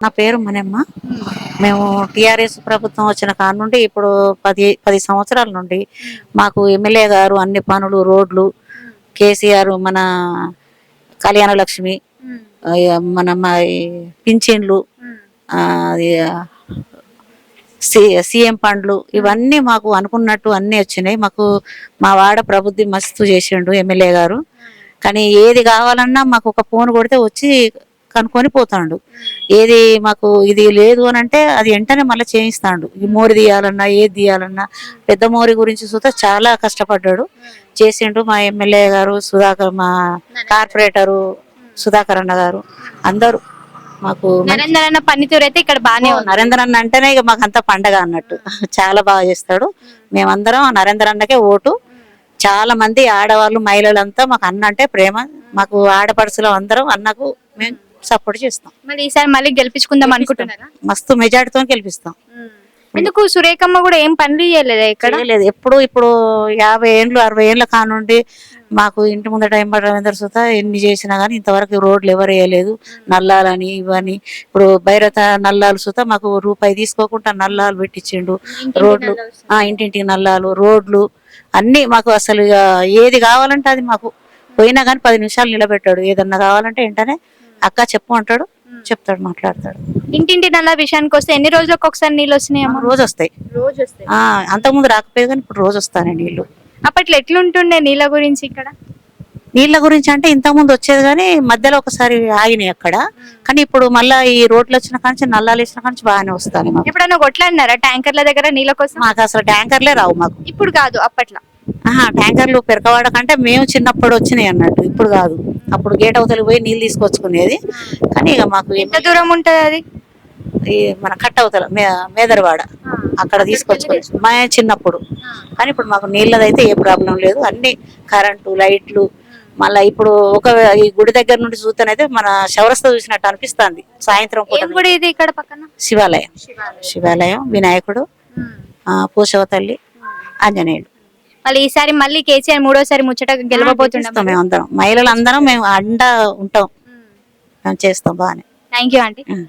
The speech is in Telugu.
నా పేరు మನೆమ్మ మేము టిఆర్ఎస్ ప్రభుత్వం వచ్చిన కాడ నుండి ఇప్పుడు పది పది సంవత్సరాల నుండి మాకు ఎమ్మెల్యే గారు అన్ని పనులు రోడ్లు కేసీఆర్ మన కళ్యాణ లక్ష్మి మన పింఛన్లు సీఎం పండ్లు ఇవన్నీ మాకు అనుకున్నట్టు అన్నీ వచ్చినాయి. మాకు మా వాడ ప్రబుద్ధి మస్తు చేసిండు ఎమ్మెల్యే గారు. కానీ ఏది కావాలన్నా మాకు ఒక ఫోన్ కొడితే వచ్చి కనుక్కొని పోతాడు. ఏది మాకు ఇది లేదు అని అంటే అది వెంటనే మళ్ళీ చేయిస్తాడు. ఈ మోరి తీయాలన్నా ఏది తీయాలన్నా పెద్ద మోరి గురించి చూస్తే చాలా కష్టపడ్డాడు. చేసిండు మా ఎమ్మెల్యే గారు సుధాకర్ మా కార్పొరేటరు సుధాకర్ అన్న గారు. అందరూ మాకు నరేందర్ అన్న పనితీరు అయితే ఇక్కడ బానే ఉంది. నరేంద్ర అన్న అంటేనే ఇక మాకు అంత పండగ అన్నట్టు. చాలా బాగా చేస్తాడు. మేమందరం నరేంద్ర అన్నకే ఓటు. చాలా మంది ఆడవాళ్ళు మహిళలంతా మాకు అన్న అంటే ప్రేమ. మాకు ఆడపడుచులు అందరం అన్నకు మేము సపోర్ట్ చేస్తాం. మళ్ళీ ఈసారి మళ్ళీ గెలిపించుకుందాం అనుకుంటున్నారా? మస్తు మెజార్టీతో గెలిపిస్తాం. ఎందుకు సురేఖమ్మ కూడా ఏం పనులు చేయలేదా ఇక్కడ? చేయలేదు. ఎప్పుడు ఇప్పుడు యాభై ఏండ్లు అరవై ఏళ్ళ కానుండి మాకు ఇంటి ముందట ఎంబడి రవీంద్ర సుత? ఎన్ని చేసినా కానీ ఇంతవరకు రోడ్లు ఎవరు వేయలేదు. నల్లాలని ఇవని. ఇప్పుడు భైరత నల్లాలు సుత మాకు రూపాయి తీసుకోకుండా నల్లాలు పెట్టించిండు. రోడ్లు ఆ ఇంటింటికి నల్లాలు రోడ్లు అన్ని మాకు అసలు ఏది కావాలంటే అది మాకు. పోయినా కానీ పది నిమిషాలు నిలబెట్టాడు. ఏదన్నా కావాలంటే వెంటనే అక్క చెప్పు అంటాడు చెప్తాడు మాట్లాడతాడు. ఇంటింటి నల్ల విషయానికి వస్తే ఎన్ని రోజులకు ఒకసారి నీళ్ళు వస్తున్నాయమ్మా రోజు వస్తాయి రోజు వస్తాయి అంతకుముందు రాకపోయేది కానీ ఇప్పుడు రోజు వస్తానే నీళ్ళు అప్పట్లో ఎట్లుంటుండే నీళ్ళ గురించి ఇక్కడ? నీళ్ళ గురించి అంటే ఇంతకుముందు వచ్చేది కానీ మధ్యలో ఒకసారి ఆగినాయి అక్కడ. కానీ ఇప్పుడు మళ్ళా ఈ రోడ్లు వచ్చిన కాంచి నల్లాలు వేసిన కాంచి బాగానే వస్తాయి మాకు. ఎప్పుడైనా కొట్లాడినారా ట్యాంకర్ల దగ్గర నీళ్ళ కోసం మాకు అసలు ట్యాంకర్లే రావు మాకు. ఇప్పుడు కాదు అప్పట్లో. ఆహా ట్యాంకర్లు పెరకవాడ కంటే మేము చిన్నప్పుడు వచ్చినాయి అన్నట్టు ఇప్పుడు కాదు. అప్పుడు గేట్ అవతలికి పోయి నీళ్ళు తీసుకొచ్చుకునేది. కానీ ఇక మాకు ఎంత దూరం ఉంటది అది? ఈ మన కట్ట అవతల మేదరవాడ. అక్కడ తీసుకొచ్చుకోవచ్చు మా చిన్నప్పుడు. కానీ ఇప్పుడు మాకు నీళ్ళదైతే ఏ ప్రాబ్లం లేదు. అన్ని కరెంటు లైట్లు మళ్ళా ఇప్పుడు ఒక ఈ గుడి దగ్గర నుండి చూస్తేనైతే మన శవరస్త చూసినట్టు అనిపిస్తుంది. సాయంత్రం గుడి ఇది ఇక్కడ పక్కన? శివాలయం. శివాలయం. వినాయకుడు ఆ, పూసవ తల్లి ఆంజనేయుడు. మళ్ళీ ఈసారి మళ్ళీ కేసీఆర్ మూడోసారి ముచ్చట గెలవబోతున్నాం చేస్తాం మేము అందరం. మహిళలందరం మేము అండ ఉంటాం. చేస్తాం బాగానే. Thank you aunty um.